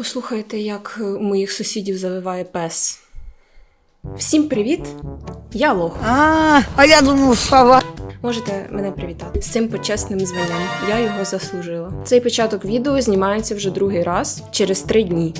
Послухайте, як у моїх сусідів завиває пес. Всім привіт! Я Лох. А, а я думав, сова. Можете мене привітати з цим почесним званням. Я його заслужила. Цей початок відео знімається вже другий раз через три дні.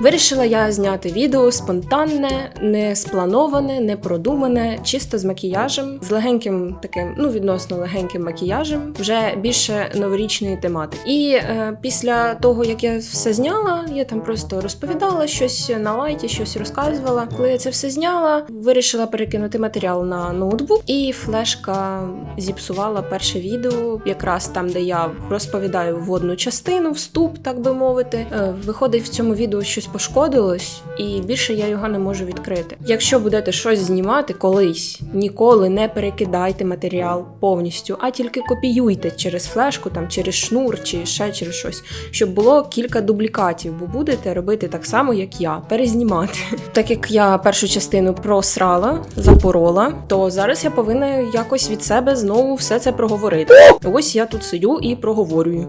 Вирішила я зняти відео спонтанне, не сплановане, не продумане, чисто з макіяжем, з легеньким таким, ну відносно легеньким макіяжем, вже більше новорічної тематики. І е, після того, як я все зняла, я там просто розповідала щось на лайті, щось розказувала. Коли я це все зняла, вирішила перекинути матеріал на ноутбук, і флешка зіпсувала перше відео, якраз там, де я розповідаю вводну частину, вступ, так би мовити. Е, виходить в цьому відео щось пошкодилось, і більше я його не можу відкрити. Якщо будете щось знімати колись, ніколи не перекидайте матеріал повністю, а тільки копіюйте через флешку, там через шнур чи ще через щось, щоб було кілька дублікатів, бо будете робити так само, як я, перезнімати. Так як я першу частину просрала, запорола, то зараз я повинна якось від себе знову все це проговорити. Ось я тут сидю і проговорюю.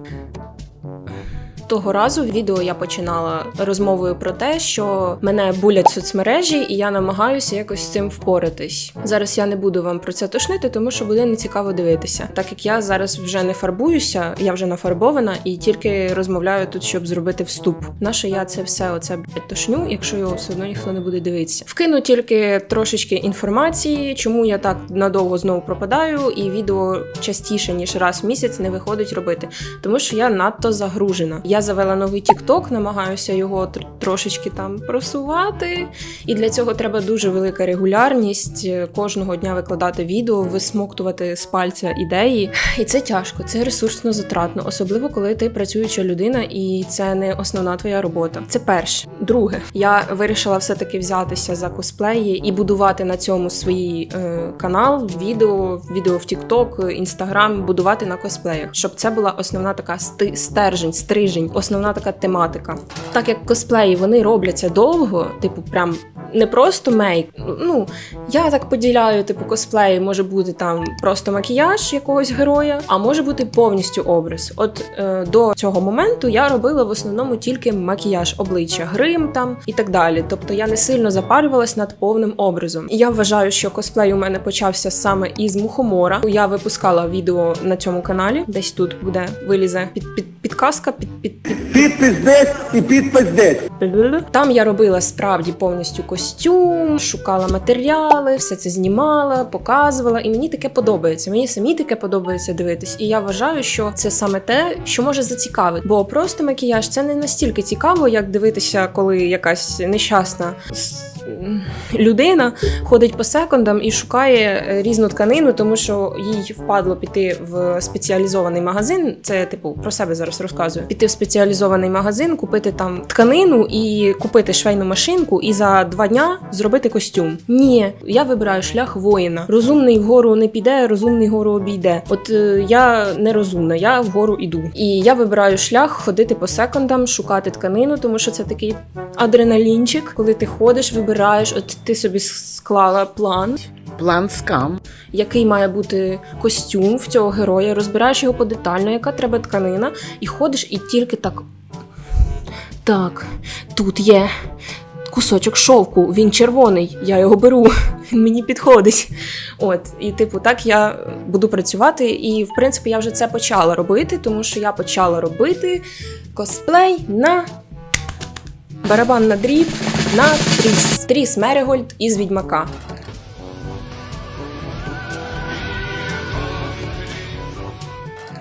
Того разу відео я починала розмовою про те, що мене булять соцмережі, і я намагаюся якось з цим впоратись. Зараз я не буду вам про це тошнити, тому що буде нецікаво дивитися. Так як я зараз вже не фарбуюся, я вже нафарбована і тільки розмовляю тут, щоб зробити вступ. Нащо я це все оце тошню, якщо його все одно ніхто не буде дивитися. Вкину тільки трошечки інформації, чому я так надовго знову пропадаю, і відео частіше ніж раз в місяць не виходить робити, тому що я надто загружена. Я завела новий TikTok, намагаюся його трошечки там просувати. І для цього треба дуже велика регулярність е, кожного дня викладати відео, висмоктувати з пальця ідеї. І це тяжко, це ресурсно затратно, особливо коли ти працююча людина, і це не основна твоя робота. Це перше. Друге, я вирішила все-таки взятися за косплеї і будувати на цьому свій е, канал, відео, відео в TikTok, Instagram, будувати на косплеях, щоб це була основна така стержень, стрижень, основна така тематика. Так як косплеї вони робляться довго, типу, прям не просто мейк. Ну я так поділяю, типу, косплеї може бути там просто макіяж якогось героя, а може бути повністю образ. От е, до цього моменту я робила в основному тільки макіяж обличчя, грим там і так далі. Тобто я не сильно запарювалась над повним образом. І я вважаю, що косплей у мене почався саме із мухомора. Я випускала відео на цьому каналі. Десь тут буде вилізе під, під підказка, під, під, Підпис і підпис там я робила справді повністю костюм, шукала матеріали, все це знімала, показувала, і мені таке подобається. Мені самі таке подобається дивитись. І я вважаю, що це саме те, що може зацікавити. Бо просто макіяж це не настільки цікаво, як дивитися, коли якась нещасна. Людина ходить по секундам і шукає е, різну тканину, тому що їй впадло піти в спеціалізований магазин. Це типу про себе зараз розказую. Піти в спеціалізований магазин, купити там тканину і купити швейну машинку, і за два дня зробити костюм. Ні, я вибираю шлях воїна. Розумний вгору не піде, розумний вгору обійде. От е, я не розумна, я вгору іду. І я вибираю шлях ходити по секундам, шукати тканину, тому що це такий адреналінчик, коли ти ходиш, вибираєш, от ти собі склала план План скам. який має бути костюм в цього героя, розбираєш його подетально, яка треба тканина, і ходиш, і тільки так. Так, тут є кусочок шовку, він червоний, я його беру, він мені підходить. От, і типу, так я буду працювати. І в принципі я вже це почала робити, тому що я почала робити косплей на барабан на дріб на Тріс. Тріс Мерегольд із Відьмака.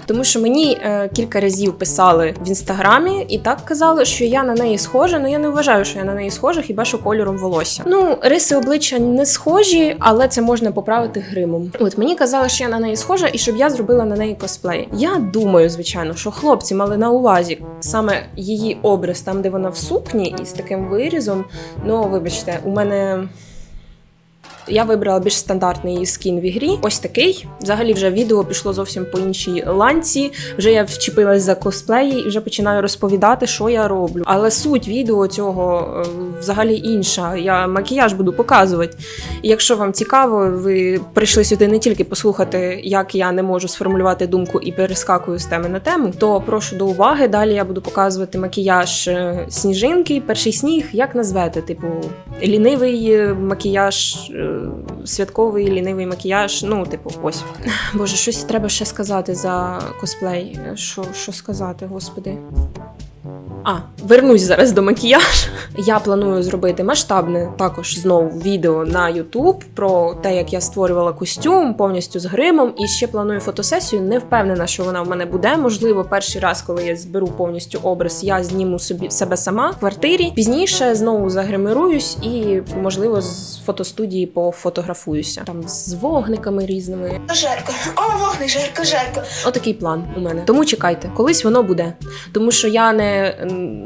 Тому що мені е, кілька разів писали в інстаграмі і так казали, що я на неї схожа. Ну я не вважаю, що я на неї схожа, хіба що кольором волосся. Ну, риси обличчя не схожі, але це можна поправити гримом. От мені казали, що я на неї схожа, і щоб я зробила на неї косплей. Я думаю, звичайно, що хлопці мали на увазі саме її образ, там де вона в сукні і з таким вирізом. Ну, вибачте, у мене. Я вибрала більш стандартний скін в ігрі. Ось такий. Взагалі, вже відео пішло зовсім по іншій ланці. Вже я вчепилась за косплеї і вже починаю розповідати, що я роблю. Але суть відео цього е, взагалі інша. Я макіяж буду показувати. Якщо вам цікаво, ви прийшли сюди не тільки послухати, як я не можу сформулювати думку і перескакую з теми на тему, то прошу до уваги. Далі я буду показувати макіяж е, сніжинки, перший сніг, як назвете, типу лінивий е, макіяж, святковий лінивий макіяж. Ну, типу, ось. Боже, щось треба ще сказати за косплей. Що, що сказати, господи? А, вернусь зараз до макіяжу. Я планую зробити масштабне також знову відео на YouTube про те, як я створювала костюм повністю з гримом. І ще планую фотосесію. Не впевнена, що вона в мене буде. Можливо, перший раз, коли я зберу повністю образ, я зніму собі себе сама в квартирі. Пізніше знову загримируюсь і, можливо, з фотостудії пофотографуюся там з вогниками різними. Жарко. О, вогник, жарко, жарко. Отакий план у мене. Тому чекайте, колись воно буде. Тому що я не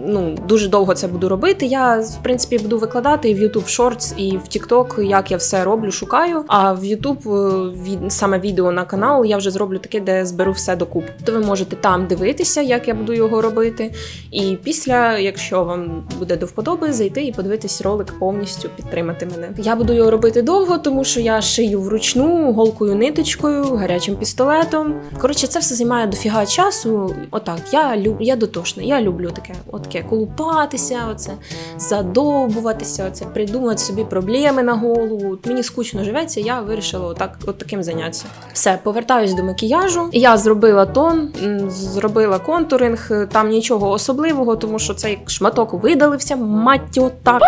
ну дуже довго це буду робити. Я в принципі буду викладати і в YouTube Shorts, і в TikTok, як я все роблю, шукаю. А в YouTube е, саме відео на канал я вже зроблю таке, де зберу все докуп. То ви можете там дивитися, як я буду його робити. І після, якщо вам буде до вподоби, зайти і подивитись ролик повністю, підтримати мене. Я буду його робити довго, тому що я шию вручну голкою ниточкою, гарячим пістолетом. Коротше, це все займає дофіга часу. Отак, я люб, я дотошна, я люблю таке, отке колупатися, оце задовбуватися, оце придумувати собі проблеми на голову. Мені скучно живеться, я вирішила отак, от таким зайнятися. Все, повертаюсь до макіяжу. Я зробила тон, зробила контуринг. Там нічого особливого, тому що цей шматок видалився, мать його так.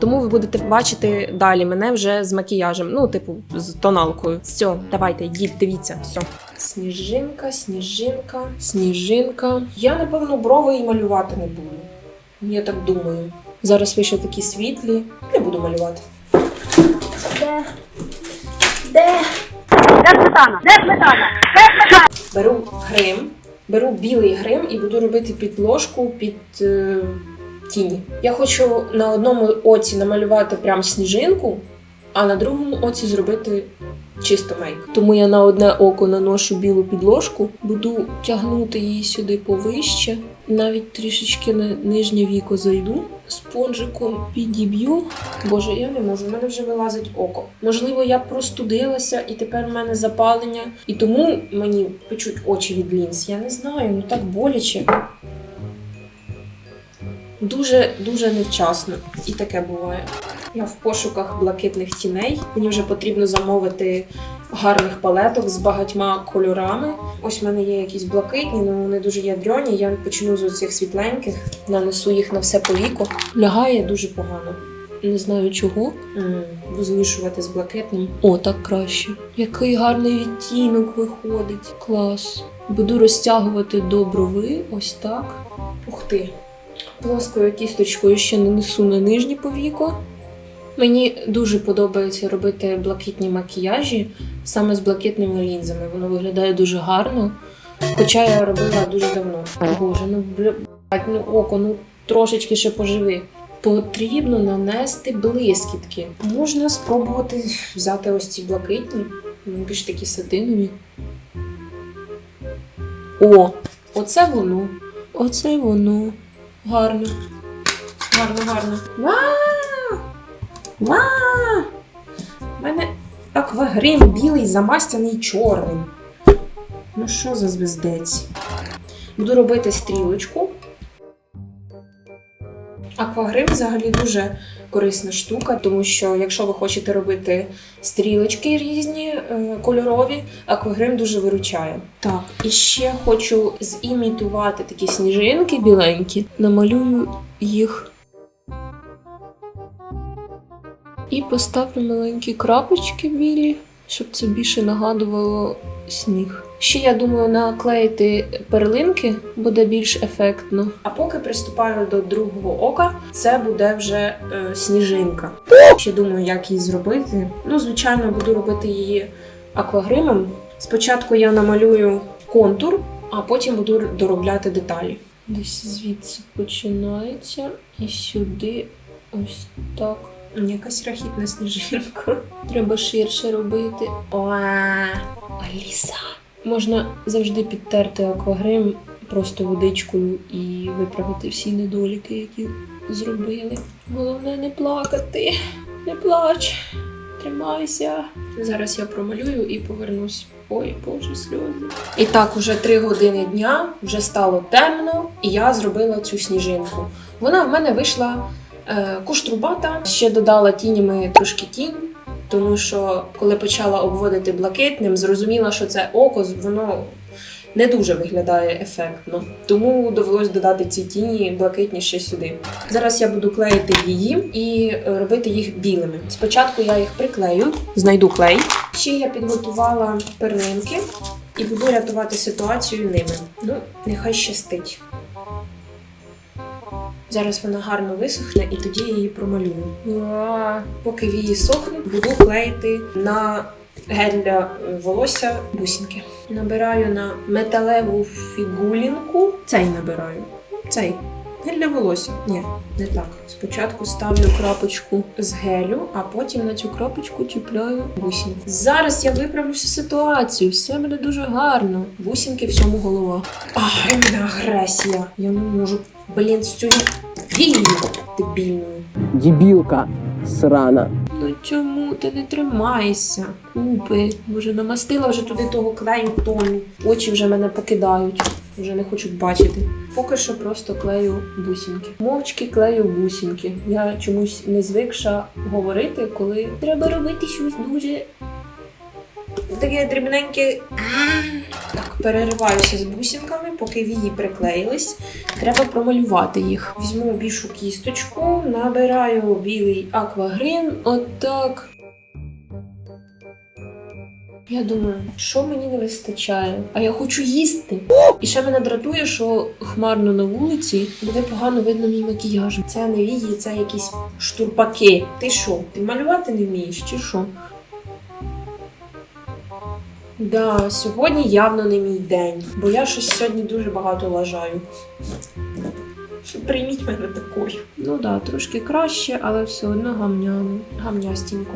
Тому ви будете бачити далі мене вже з макіяжем, ну, типу, з тоналкою. Все, давайте, йдіть, дивіться, все. Сніжинка, сніжинка, сніжинка. Я, напевно, брови і малювати не буду. Я так думаю. Зараз ви ще такі світлі. Не буду малювати. Де? Де? Беру грим, беру білий грим і буду робити підложку під е, тіні. Я хочу на одному оці намалювати прям сніжинку, а на другому оці зробити чисто мейк. Тому я на одне око наношу білу підложку, буду тягнути її сюди повище, навіть трішечки на нижнє віко зайду. Спонжиком підіб'ю. Боже, я не можу, в мене вже вилазить око. Можливо, я простудилася і тепер в мене запалення, і тому мені печуть очі від лінз. Я не знаю, ну так боляче. Дуже дуже невчасно. І таке буває. Я в пошуках блакитних тіней. Мені вже потрібно замовити гарних палеток з багатьма кольорами. Ось в мене є якісь блакитні, але вони дуже ядрьоні. Я почну з оцих світленьких, нанесу їх на все повіко. Лягає дуже погано. Не знаю чого. Буду змішувати з блакитним. О, так краще. Який гарний відтінок виходить. Клас. Буду розтягувати до брови. Ось так. Ух ти. Плоскою кісточкою ще нанесу на нижнє повіко. Мені дуже подобається робити блакитні макіяжі саме з блакитними лінзами. Воно виглядає дуже гарно. Хоча я робила дуже давно. Боже, ну блядь, ну око, ну трошечки ще поживи. Потрібно нанести блискітки. Можна спробувати взяти ось ці блакитні, вони більш такі сатинові. О, оце воно. Оце воно. Гарно. Гарно, гарно. Ва! Вау! У мене аквагрим білий замастяний чорним. Ну що за звездець? Буду робити стрілочку. Аквагрим взагалі дуже корисна штука, тому що якщо ви хочете робити стрілочки різні, е, кольорові, аквагрим дуже виручає. Так, і ще хочу зімітувати такі сніжинки біленькі. Намалюю їх. І поставлю маленькі крапочки білі, щоб це більше нагадувало сніг. Ще я думаю наклеїти перлинки буде більш ефектно. А поки приступаю до другого ока, це буде вже е, сніжинка. Ще думаю, як її зробити. Ну, звичайно, буду робити її аквагримом. Спочатку я намалюю контур, а потім буду доробляти деталі. Десь звідси починається і сюди ось так Якась рахітна сніжинка. Треба ширше робити. Аліса. Можна завжди підтерти аквагрим просто водичкою і виправити всі недоліки, які зробили. Головне не плакати. Не плач. Тримайся. Зараз я промалюю і повернусь. Ой, боже, сльози. І так, уже три години дня, вже стало темно, і я зробила цю сніжинку. Вона в мене вийшла куштрубата, ще додала тінями трошки тінь, тому що коли почала обводити блакитним, зрозуміла, що це око, воно не дуже виглядає ефектно. Тому довелось додати ці тіні блакитні ще сюди. Зараз я буду клеїти її і е, робити їх білими. Спочатку я їх приклею, знайду клей. Ще я підготувала перлинки і буду рятувати ситуацію ними. Ну, нехай щастить. Зараз вона гарно висохне і тоді її промалюю. Ура! Поки вії сохнуть, буду клеїти на гель для волосся бусинки. Набираю на металеву фігулінку. Цей набираю. Цей. Гель для волосся. Ні, не так. Спочатку ставлю крапочку з гелю, а потім на цю крапочку чіпляю бусинку. Зараз я виправлю всю ситуацію. Все буде дуже гарно. Бусинки всьому голова. Ах, агресія. Я не можу. Блін, з дебільною. Дебілка срана. Ну чому ти не тримаєшся? Купи, може намастила вже туди того клею тону. Очі вже мене покидають, вже не хочуть бачити. Поки що просто клею бусинки. Мовчки клею бусинки. Я чомусь не звикша говорити, коли треба робити щось дуже. Таке дрібненьке. Так, перериваюся з бусинками, поки вії приклеїлись. Треба промалювати їх. Візьму більшу кісточку, набираю білий аквагрим. Отак. Я думаю, що мені не вистачає? А я хочу їсти. І ще мене дратує, що хмарно на вулиці буде погано видно мій макіяж. Це не вії, це якісь штурпаки. Ти що? Ти малювати не вмієш, чи що? Да, сьогодні явно не мій день, бо я щось сьогодні дуже багато лажаю. Прийміть мене такою. Ну да, трошки краще, але все одно гамняно. Гамнястенько.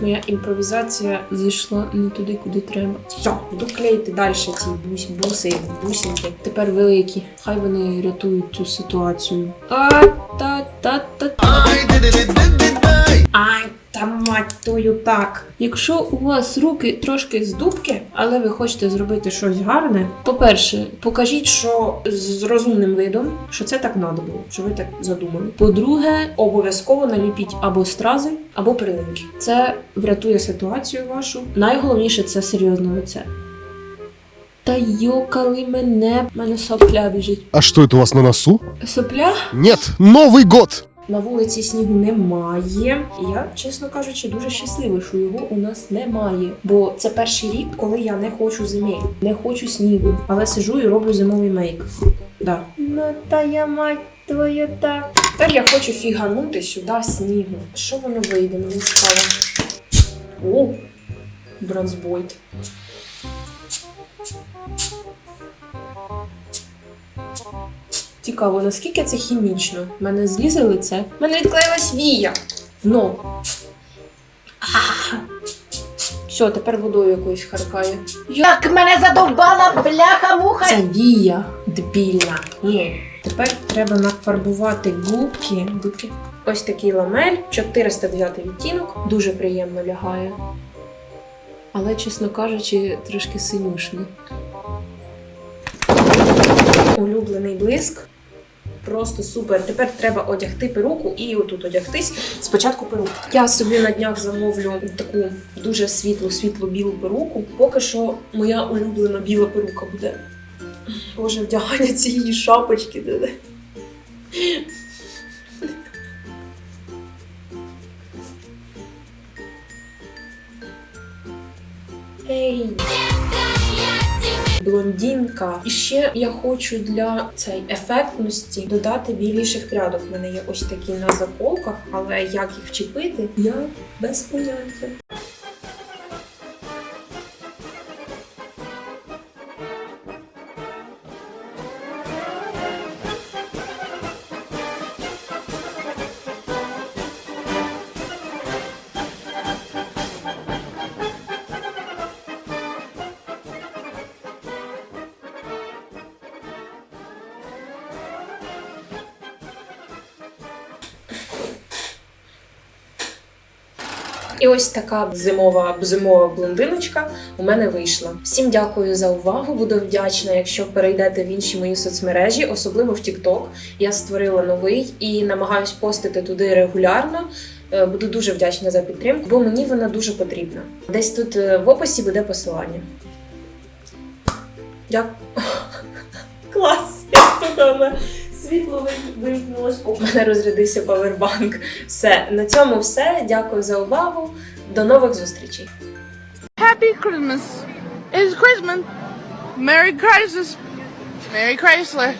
Моя імпровізація зійшла не туди, куди треба. Все, буду клеїти далі ці бус- буси, бусинки. Тепер великі. Хай вони рятують цю ситуацію. А, та, та, та, та. Ай, та мать твою так. Якщо у вас руки трошки з дубки, але ви хочете зробити щось гарне, по-перше, покажіть, що з розумним видом, що це так надо було, що ви так задумали. По-друге, обов'язково наліпіть або стрази, або перлинки. Це врятує ситуацію вашу. Найголовніше це серйозне лице. Та йокали мене, мене сопля біжить. А что это у вас на носу? Сопля? Нет, Новый год! На вулиці снігу немає. І я, чесно кажучи, дуже щаслива, що його у нас немає. Бо це перший рік, коли я не хочу зими, не хочу снігу, але сиджу і роблю зимовий мейк. Да. Ну та я мать твою так. Тепер я хочу фіганути сюди снігу. Що воно вийде, мені цікаво. О, бронзбойт. Цікаво, наскільки це хімічно? У мене злізе лице. У мене відклеїлась вія. Знов. Все, тепер водою якоюсь харкає. Як мене задовбала бляха-муха. Це вія дебільна. Ні. Тепер треба нафарбувати губки. губки. Ось такий ламель, 409 відтінок. Дуже приємно лягає. Але, чесно кажучи, трошки синюшний. Улюблений блиск. Просто супер. Тепер треба одягти перуку і отут одягтись. Спочатку перуку. Я собі на днях замовлю таку дуже світлу, світло білу перуку. Поки що моя улюблена біла перука буде. Боже, вдягання цієї шапочки. Ей! Блондинка. І ще я хочу для цієї ефектності додати біліших прядок. У мене є ось такі на заколках, але як їх чіпити, я без поняття. І ось така зимова зимова блондиночка у мене вийшла. Всім дякую за увагу. Буду вдячна, якщо перейдете в інші мої соцмережі, особливо в TikTok. Я створила новий і намагаюсь постити туди регулярно. Е, Буду дуже вдячна за підтримку, бо мені вона дуже потрібна. Десь тут е, в описі буде посилання. Дякую. Клас! Я стукала. Світло вимкнулось. У мене розрядився павербанк. Все, на цьому все. Дякую за увагу. До нових зустрічей. Happy Christmas. It's Christmas. Merry Christmas. Merry Chrysler.